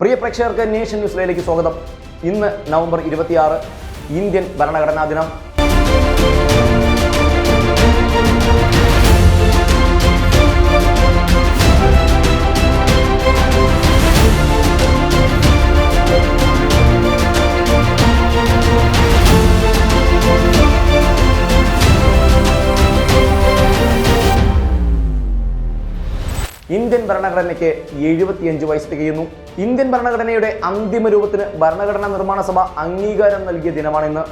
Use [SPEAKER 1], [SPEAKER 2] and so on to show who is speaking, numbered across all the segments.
[SPEAKER 1] പ്രിയ പ്രേക്ഷകർക്ക് നേഷൻ ന്യൂസിലേക്ക് സ്വാഗതം. ഇന്ന് നവംബർ ഇരുപത്തിയാറ് ഇന്ത്യൻ ഭരണഘടനാ ദിനം. ഇന്ത്യൻ ഭരണഘടനയ്ക്ക് എഴുപത്തിയഞ്ച് വയസ്സ് തികയുന്നു. ഇന്ത്യൻ ഭരണഘടനയുടെ അന്തിമ രൂപത്തിന് ഭരണഘടനാ നിർമ്മാണ സഭ അംഗീകാരം നൽകിയ ദിനമാണിന്ന്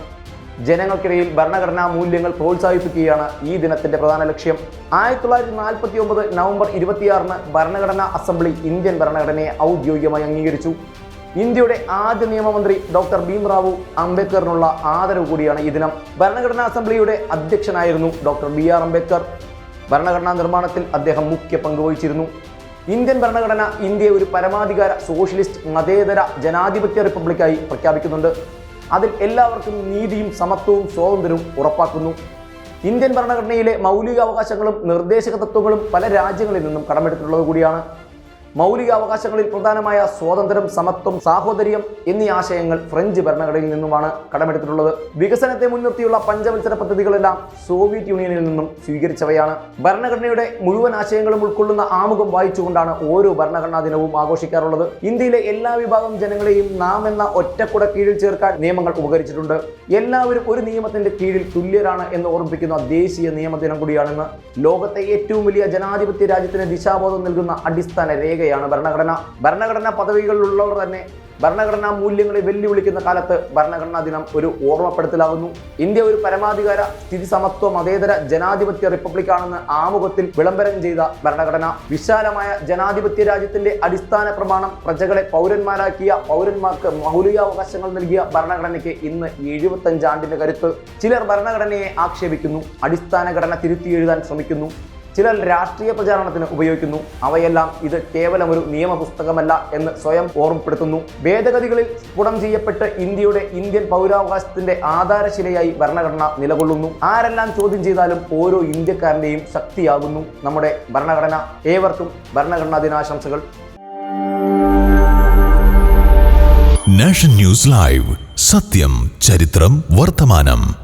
[SPEAKER 1] ജനങ്ങൾക്കിടയിൽ ഭരണഘടനാ മൂല്യങ്ങൾ പ്രോത്സാഹിപ്പിക്കുകയാണ് ഈ ദിനത്തിന്റെ പ്രധാന ലക്ഷ്യം. ആയിരത്തി തൊള്ളായിരത്തി നാൽപ്പത്തി ഒമ്പത് നവംബർ ഇരുപത്തിയാറിന് ഭരണഘടനാ അസംബ്ലി ഇന്ത്യൻ ഭരണഘടനയെ ഔദ്യോഗികമായി അംഗീകരിച്ചു. ഇന്ത്യയുടെ ആദ്യ നിയമമന്ത്രി ഡോക്ടർ ഭീംറാവു അംബേദ്കറിനുള്ള ആദരവ് കൂടിയാണ് ഈ ദിനം. ഭരണഘടനാ അസംബ്ലിയുടെ അധ്യക്ഷനായിരുന്നു ഡോക്ടർ ബി ആർ അംബേദ്കർ. ഭരണഘടനാ നിർമ്മാണത്തിൽ അദ്ദേഹം മുഖ്യ പങ്കുവഹിച്ചിരുന്നു ഇന്ത്യൻ ഭരണഘടന ഇന്ത്യയെ ഒരു പരമാധികാര സോഷ്യലിസ്റ്റ് മതേതര ജനാധിപത്യ റിപ്പബ്ലിക്കായി പ്രഖ്യാപിക്കുന്നുണ്ട്. അതിൽ എല്ലാവർക്കും നീതിയും സമത്വവും സ്വാതന്ത്ര്യവും ഉറപ്പാക്കുന്നു. ഇന്ത്യൻ ഭരണഘടനയിലെ മൗലികാവകാശങ്ങളും നിർദ്ദേശക തത്വങ്ങളും പല രാജ്യങ്ങളിൽ നിന്നും കടമെടുത്തിട്ടുള്ളത് കൂടിയാണ്. മൗലികാവകാശങ്ങളിൽ പ്രധാനമായ സ്വാതന്ത്ര്യം സമത്വം സാഹോദര്യം എന്നീ ആശയങ്ങൾ ഫ്രഞ്ച് ഭരണഘടനയിൽ നിന്നുമാണ് കടമെടുത്തിട്ടുള്ളത്. വികസനത്തെ മുൻനിർത്തിയുള്ള പഞ്ചവത്സര പദ്ധതികളെല്ലാം സോവിയറ്റ് യൂണിയനിൽ നിന്നും സ്വീകരിച്ചവയാണ്. ഭരണഘടനയുടെ മുഴുവൻ ആശയങ്ങളും ഉൾക്കൊള്ളുന്ന ആമുഖം വായിച്ചുകൊണ്ടാണ് ഓരോ ഭരണഘടനാ ദിനവും ആഘോഷിക്കാറുള്ളത്. ഇന്ത്യയിലെ എല്ലാ വിഭാഗം ജനങ്ങളെയും നാം എന്ന ഒറ്റക്കുട കീഴിൽ ചേർക്കാൻ നിയമങ്ങൾ ഉപകരിച്ചിട്ടുണ്ട്. എല്ലാവരും ഒരു നിയമത്തിന്റെ കീഴിൽ തുല്യരാണ് എന്ന് ഓർമ്മിപ്പിക്കുന്ന ദേശീയ നിയമ നിയമദിനം കൂടിയാണെന്ന്. ലോകത്തെ ഏറ്റവും വലിയ ജനാധിപത്യ രാജ്യത്തിന് ദിശാബോധം നൽകുന്ന അടിസ്ഥാന രേഖയാണ് ഭരണഘടന ഭരണഘടനാ പദവികളിലുള്ളവർ തന്നെ ഭരണഘടനാ മൂല്യങ്ങളെ വെല്ലുവിളിക്കുന്ന കാലത്ത് ഭരണഘടനാ ദിനം ഒരു ഓർമ്മപ്പെടുത്തലാകുന്നു. ഇന്ത്യ ഒരു പരമാധികാര സ്ഥിതി സമത്വ മതേതര ജനാധിപത്യ റിപ്പബ്ലിക്കാണെന്ന് ആമുഖത്തിൽ വിളംബരം ചെയ്ത ഭരണഘടന. വിശാലമായ ജനാധിപത്യ രാജ്യത്തിന്റെ അടിസ്ഥാന പ്രമാണം പ്രജകളെ പൗരന്മാരാക്കിയ പൗരന്മാർക്ക് മൗലികാവകാശങ്ങൾ നൽകിയ ഭരണഘടനയ്ക്ക് ഇന്ന് എഴുപത്തഞ്ച് ആണ്ടിന്റെ കരുത്ത്. ചിലർ ഭരണഘടനയെ ആക്ഷേപിക്കുന്നു അടിസ്ഥാന ഘടന തിരുത്തി എഴുതാൻ ശ്രമിക്കുന്നു. ചിലർ രാഷ്ട്രീയ പ്രചാരണത്തിന് ഉപയോഗിക്കുന്നു. അവയെല്ലാം ഇത് കേവലം ഒരു നിയമപുസ്തകമല്ല എന്ന് സ്വയം ഓർമ്മപ്പെടുത്തുന്നു. ഭേദഗതികളിൽ സ്ഫുടം ചെയ്യപ്പെട്ട് ഇന്ത്യയുടെ ഇന്ത്യൻ പൗരാവകാശത്തിന്റെ ആധാരശിലയായി ഭരണഘടന നിലകൊള്ളുന്നു. ആരെല്ലാം ചോദ്യം ചെയ്താലും ഓരോ ഇന്ത്യക്കാരന്റെയും ശക്തിയാകുന്നു നമ്മുടെ ഭരണഘടന. ഏവർക്കും ഭരണഘടനാ ദിനാശംസകൾ.
[SPEAKER 2] News live. സത്യം ചരിത്രം വർത്തമാനം.